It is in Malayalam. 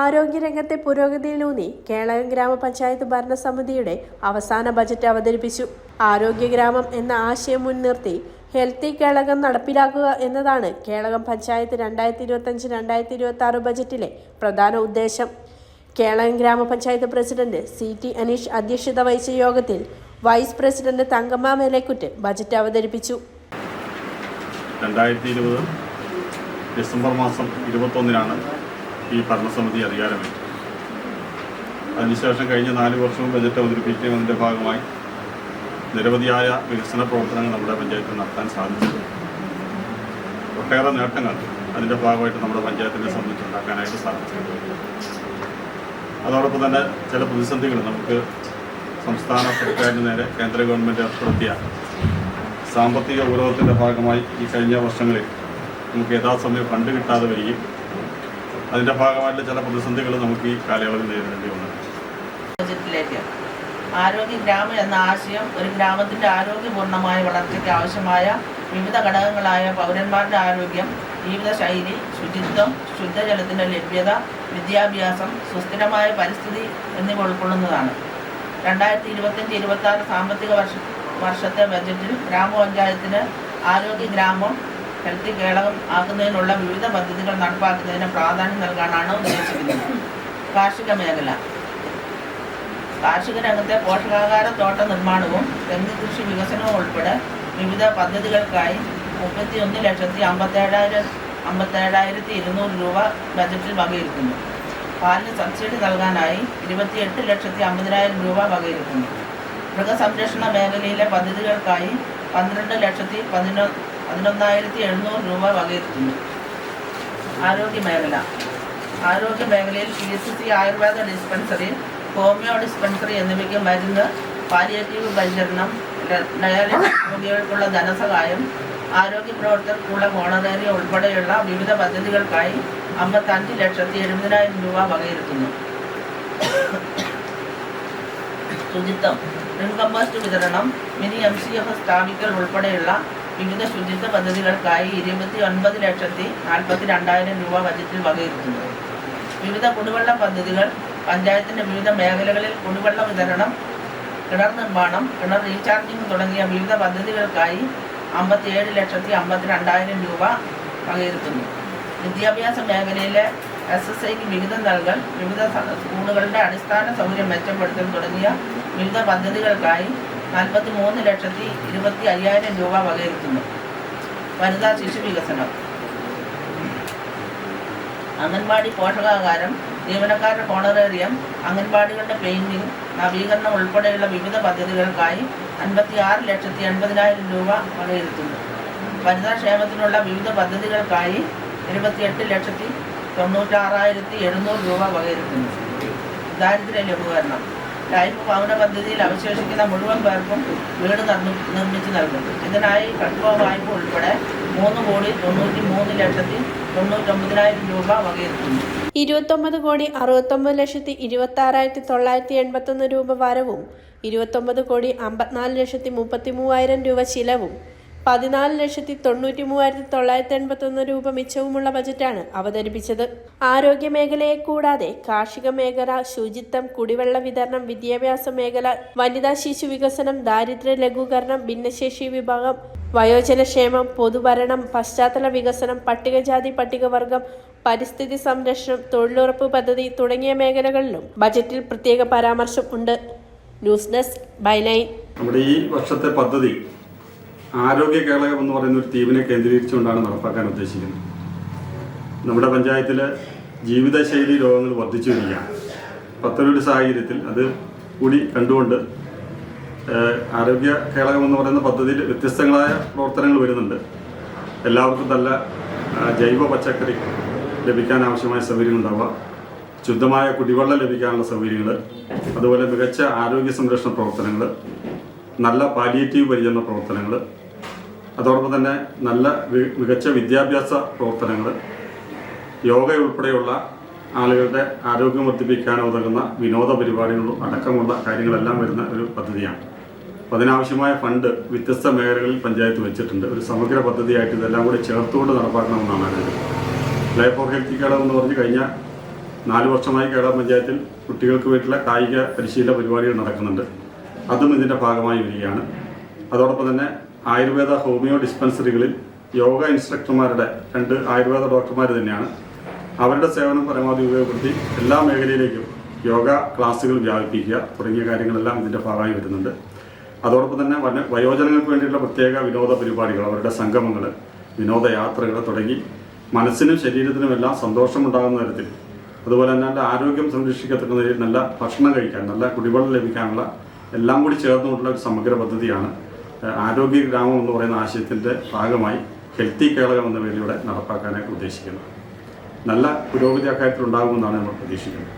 ആരോഗ്യരംഗത്തെ പുരോഗതിയിലൂന്നി കേളകം ഗ്രാമപഞ്ചായത്ത് ഭരണസമിതിയുടെ അവസാന ബജറ്റ് അവതരിപ്പിച്ചു. ആരോഗ്യ ഗ്രാമം എന്ന ആശയം മുൻനിർത്തി ഹെൽത്തി കേളകം നടപ്പിലാക്കുക എന്നതാണ് കേളകം പഞ്ചായത്ത് രണ്ടായിരത്തി ഇരുപത്തഞ്ച് രണ്ടായിരത്തി ഇരുപത്തി ആറ് ബജറ്റിലെ പ്രധാന ഉദ്ദേശം. കേളകം ഗ്രാമപഞ്ചായത്ത് പ്രസിഡന്റ് സി ടി അനീഷ് അധ്യക്ഷത വഹിച്ച യോഗത്തിൽ vice president Thankamma Melekkut budget അവതരിപ്പിച്ചു. രണ്ടായിരത്തി ഇരുപത് ഡിസംബർ മാസം ഇരുപത്തൊന്നിനാണ് ഈ ഭരണസമിതി അധികാരമേറ്റു. അതിനുശേഷം കഴിഞ്ഞ നാല് വർഷവും ബജറ്റ് അവതരിപ്പിക്കുന്നതിന്റെ ഭാഗമായി നിരവധിയായ വികസന പ്രവർത്തനങ്ങൾ നമ്മുടെ പഞ്ചായത്തിൽ നടത്താൻ സാധിച്ചു ഒട്ടേറെ നേട്ടങ്ങൾ അതിന്റെ ഭാഗമായിട്ട് നമ്മുടെ പഞ്ചായത്തിനെ സംബന്ധിച്ചുണ്ടാക്കാനായിട്ട് സാധിച്ചു അതോടൊപ്പം തന്നെ ചില പ്രതിസന്ധികൾ നമുക്ക് സംസ്ഥാന സർക്കാരിന് നേരെ കേന്ദ്ര ഗവൺമെന്റ് ഏർപ്പെടുത്തിയ സാമ്പത്തിക ഉപരോധത്തിന്റെ ഭാഗമായി ഈ കഴിഞ്ഞ വർഷങ്ങളിൽ നമുക്ക് യഥാസമയം ഫണ്ട് കിട്ടാതെ വരികയും അതിന്റെ ഭാഗമായിട്ട് ചില പ്രതിസന്ധികൾ നമുക്ക് ഈ കാലയളവിൽ നേരിടേണ്ടി വന്നു. ആരോഗ്യ ഗ്രാമം എന്ന ആശയം ഒരു ഗ്രാമത്തിന്റെ ആരോഗ്യപൂർണമായ വളർച്ചയ്ക്ക് ആവശ്യമായ വിവിധ ഘടകങ്ങളായ പൗരന്മാരുടെ ആരോഗ്യം ജീവിതശൈലി ശുചിത്വം ശുദ്ധജലത്തിന്റെ ലഭ്യത വിദ്യാഭ്യാസം സുസ്ഥിരമായ പരിസ്ഥിതി എന്നിവ ഉൾക്കൊള്ളുന്നതാണ്. രണ്ടായിരത്തി ഇരുപത്തഞ്ച് ഇരുപത്തി സാമ്പത്തിക വർഷ വർഷത്തെ ബജറ്റിൽ ഗ്രാമപഞ്ചായത്തിന് ആരോഗ്യ ഗ്രാമം ഹെൽത്തി കേളകം ആക്കുന്നതിനുള്ള വിവിധ പദ്ധതികൾ നടപ്പാക്കുന്നതിന് പ്രാധാന്യം നൽകാനാണ് ഉദ്ദേശിക്കുന്നത്. കാർഷിക മേഖല. കാർഷിക രംഗത്തെ പോഷകാഹാര തോട്ട നിർമ്മാണവും തെങ്ങ് കൃഷി വികസനവും ഉൾപ്പെടെ വിവിധ പദ്ധതികൾക്കായി മുപ്പത്തി ഒന്ന് ലക്ഷത്തി അമ്പത്തേഴായിരം അമ്പത്തേഴായിരത്തി ഇരുന്നൂറ് രൂപ ബജറ്റിൽ വകയിരുത്തുന്നു. പാലിന് സബ്സിഡി നൽകാനായി ഇരുപത്തിയെട്ട് ലക്ഷത്തി അമ്പതിനായിരം രൂപ വകയിരുത്തുന്നു. മൃഗസംരക്ഷണ മേഖലയിലെ പദ്ധതികൾക്കായി പന്ത്രണ്ട് ലക്ഷത്തി പതിനൊ പതിനൊന്നായിരത്തി എഴുന്നൂറ് രൂപ വകയിരുത്തുന്നു. ആരോഗ്യ മേഖല ആരോഗ്യ മേഖലയിൽ P S C ayurveda dispensary homeo dispensary എന്നിവയ്ക്ക് മരുന്ന് പാലിയേറ്റീവ് പരിചരണം ഡയാലിസിസ് രോഗികൾക്കുള്ള ധനസഹായം ആരോഗ്യ പ്രവർത്തകർക്കുള്ള ഹോണറേറിയ ഉൾപ്പെടെയുള്ള വിവിധ പദ്ധതികൾക്കായി അമ്പത്തഞ്ച് ലക്ഷത്തി എഴുപതിനായിരം രൂപ വകയിരുത്തുന്നു. ശുചിത്വം റിംകമ്പോസ്റ്റ് വിതരണം മിനി എം സി എഫ് സ്ഥാപിക്കൽ ഉൾപ്പെടെയുള്ള വിവിധ ശുചിത്വ പദ്ധതികൾക്കായി ഇരുപത്തി ഒൻപത് ലക്ഷത്തി നാൽപ്പത്തി രണ്ടായിരം രൂപ ബജറ്റിൽ വകയിരുത്തുന്നത് വിവിധ കുടിവെള്ള പദ്ധതികൾ പഞ്ചായത്തിന്റെ വിവിധ മേഖലകളിൽ കുടിവെള്ള വിതരണം കിണർ നിർമ്മാണം കിണർ റീചാർജിംഗ് തുടങ്ങിയ വിവിധ പദ്ധതികൾക്കായി അമ്പത്തിയേഴ് ലക്ഷത്തി അമ്പത്തി രണ്ടായിരം രൂപ വകയിരുത്തുന്നു. വിദ്യാഭ്യാസ മേഖലയിലെ എസ് എസ് ഐക്ക് വിഹിതം നൽകൽ വിവിധ സ്കൂളുകളുടെ അടിസ്ഥാന സൗകര്യം മെച്ചപ്പെടുത്തൽ തുടങ്ങിയ വിവിധ പദ്ധതികൾക്കായി നാൽപ്പത്തി മൂന്ന് ലക്ഷത്തി ഇരുപത്തി അയ്യായിരം രൂപ വകയിരുത്തുന്നു. വനിതാ ശിശു വികസനം. അംഗൻവാടി പോഷകാഹാരം ജീവനക്കാരുടെ ഹോണറേറിയം അംഗൻവാടികളുടെ പെയിന്റിംഗ് നവീകരണം ഉൾപ്പെടെയുള്ള വിവിധ പദ്ധതികൾക്കായി അൻപത്തി ആറ് ലക്ഷത്തി എൺപതിനായിരം രൂപ വകയിരുത്തുന്നു. വനിതാ ക്ഷേമത്തിനുള്ള വിവിധ പദ്ധതികൾക്കായി ഇരുപത്തിയെട്ട് ലക്ഷത്തി തൊണ്ണൂറ്റാറായിരത്തി എഴുന്നൂറ് രൂപ വകയിരുത്തുന്നു. ദാരിദ്ര്യ ലഘൂകരണം. ലൈഫ് ഭവന പദ്ധതിയിൽ അവശേഷിക്കുന്ന മുഴുവൻ പേർക്കും വീട് നിർമ്മി നിർമ്മിച്ചു നൽകും ഇതിനായി കടുവ വായ്പ ഉൾപ്പെടെ മൂന്ന് കോടി തൊണ്ണൂറ്റി മൂന്ന് ലക്ഷത്തി തൊണ്ണൂറ്റൊമ്പതിനായിരം രൂപ വകയിരുത്തുന്നു. ഇരുപത്തൊമ്പത് കോടി അറുപത്തൊമ്പത് ലക്ഷത്തി ഇരുപത്തി ആറായിരത്തി തൊള്ളായിരത്തി എൺപത്തൊന്ന് രൂപ വരവും ഇരുപത്തൊമ്പത് കോടി അമ്പത്തിനാല് ലക്ഷത്തി മുപ്പത്തി മൂവായിരം രൂപ ചിലവും പതിനാല് ലക്ഷത്തി തൊണ്ണൂറ്റി മൂവായിരത്തി തൊള്ളായിരത്തി എൺപത്തൊന്ന് രൂപ മിച്ചവുമുള്ള ബജറ്റാണ് അവതരിപ്പിച്ചത്. ആരോഗ്യ മേഖലയെ കൂടാതെ കാർഷിക മേഖല ശുചിത്വം കുടിവെള്ള വിതരണം വിദ്യാഭ്യാസ മേഖല വനിതാ ശിശു വികസനം ദാരിദ്ര്യ ലഘൂകരണം ഭിന്നശേഷി വിഭാഗം വയോജനക്ഷേമം പൊതുഭരണം പശ്ചാത്തല വികസനം പട്ടികജാതി പട്ടികവർഗം പരിസ്ഥിതി സംരക്ഷണം തൊഴിലുറപ്പ് പദ്ധതി തുടങ്ങിയ മേഖലകളിലും ബജറ്റിൽ പ്രത്യേക പരാമർശം ഉണ്ട്. ന്യൂസ് ഡെസ്ക് ബൈലൈൻ നമ്മുടെ ഈ വർഷത്തെ പദ്ധതി ആരോഗ്യ കേളകം എന്ന് പറയുന്ന ഒരു തീമിനെ കേന്ദ്രീകരിച്ചുകൊണ്ടാണ് നടപ്പാക്കാൻ ഉദ്ദേശിക്കുന്നത്. നമ്മുടെ പഞ്ചായത്തിൽ ജീവിതശൈലി രോഗങ്ങൾ വർദ്ധിച്ചു വരികയാണ്. പത്തൊരു സാഹചര്യത്തിൽ അത് കൂടി കണ്ടുകൊണ്ട് ആരോഗ്യ കേളകം എന്ന് പറയുന്ന പദ്ധതിയിൽ വ്യത്യസ്തങ്ങളായ പ്രവർത്തനങ്ങൾ വരുന്നുണ്ട്. എല്ലാവർക്കും നല്ല ജൈവ പച്ചക്കറി ലഭിക്കാൻ ആവശ്യമായ സൗകര്യം ഉണ്ടാവുക ശുദ്ധമായ കുടിവെള്ളം ലഭിക്കാനുള്ള സൗകര്യങ്ങൾ അതുപോലെ മികച്ച ആരോഗ്യ സംരക്ഷണ പ്രവർത്തനങ്ങൾ നല്ല പാലിയേറ്റീവ് പരിചരണ പ്രവർത്തനങ്ങൾ അതോടൊപ്പം തന്നെ നല്ല മികച്ച വിദ്യാഭ്യാസ പ്രവർത്തനങ്ങൾ യോഗ ഉൾപ്പെടെയുള്ള ആളുകളുടെ ആരോഗ്യം വർദ്ധിപ്പിക്കാൻ ഉതകുന്ന വിനോദ പരിപാടികളും അടക്കമുള്ള കാര്യങ്ങളെല്ലാം വരുന്ന ഒരു പദ്ധതിയാണ്. അപ്പോൾ അതിനാവശ്യമായ ഫണ്ട് വ്യത്യസ്ത മേഖലകളിൽ പഞ്ചായത്ത് വെച്ചിട്ടുണ്ട്. ഒരു സമഗ്ര പദ്ധതിയായിട്ട് ഇതെല്ലാം കൂടി ചേർത്തുകൊണ്ട് നടപ്പാക്കണമെന്നാണ് ആഗ്രഹം. ലൈഫ് ഫോർ ഹെൽത്തി കേരളം എന്ന് പറഞ്ഞ് കഴിഞ്ഞ നാല് വർഷമായി കേരള പഞ്ചായത്തിൽ കുട്ടികൾക്ക് വേണ്ടിയുള്ള കായിക പരിശീലന പരിപാടികൾ നടക്കുന്നുണ്ട്. അതും ഇതിന്റെ ഭാഗമായി വരികയാണ്. അതോടൊപ്പം തന്നെ ആയുർവേദ ഹോമിയോ ഡിസ്പെൻസറികളിൽ യോഗ ഇൻസ്ട്രക്ടർമാരുടെ രണ്ട് ആയുർവേദ ഡോക്ടർമാർ തന്നെയാണ്. അവരുടെ സേവനം പരമാവധി ഉപയോഗപ്പെടുത്തി എല്ലാ മേഖലയിലേക്കും യോഗ ക്ലാസ്സുകൾ വ്യാപിപ്പിക്കുക തുടങ്ങിയ കാര്യങ്ങളെല്ലാം ഇതിന്റെ ഭാഗമായി വരുന്നുണ്ട്. അതോടൊപ്പം തന്നെ വന വയോജനങ്ങൾക്ക് വേണ്ടിയിട്ടുള്ള പ്രത്യേക വിനോദ പരിപാടികൾ അവരുടെ സംഗമങ്ങൾ വിനോദയാത്രകൾ തുടങ്ങി മനസ്സിനും ശരീരത്തിനും എല്ലാം സന്തോഷമുണ്ടാകുന്ന തരത്തിൽ അതുപോലെ തന്നെ നല്ല ആരോഗ്യം സംരക്ഷിക്കത്തക്ക നിലയിൽ നല്ല ഭക്ഷണം കഴിക്കാൻ നല്ല കുടിവെള്ളം ലഭിക്കാനുള്ള എല്ലാം കൂടി ചേർന്നുകൊണ്ടുള്ള ഒരു സമഗ്ര പദ്ധതിയാണ് ആരോഗ്യ ഗ്രാമം എന്ന് പറയുന്ന ആശയത്തിന്റെ ഭാഗമായി ഹെൽത്തി കേരളം എന്ന പേരിലൂടെ നടപ്പാക്കാനായിട്ട് ഉദ്ദേശിക്കുന്നത് നല്ല പുരോഗതി അക്കാര്യത്തിൽ ഉണ്ടാകുമെന്നാണ് നമ്മൾ പ്രതീക്ഷിക്കുന്നത്.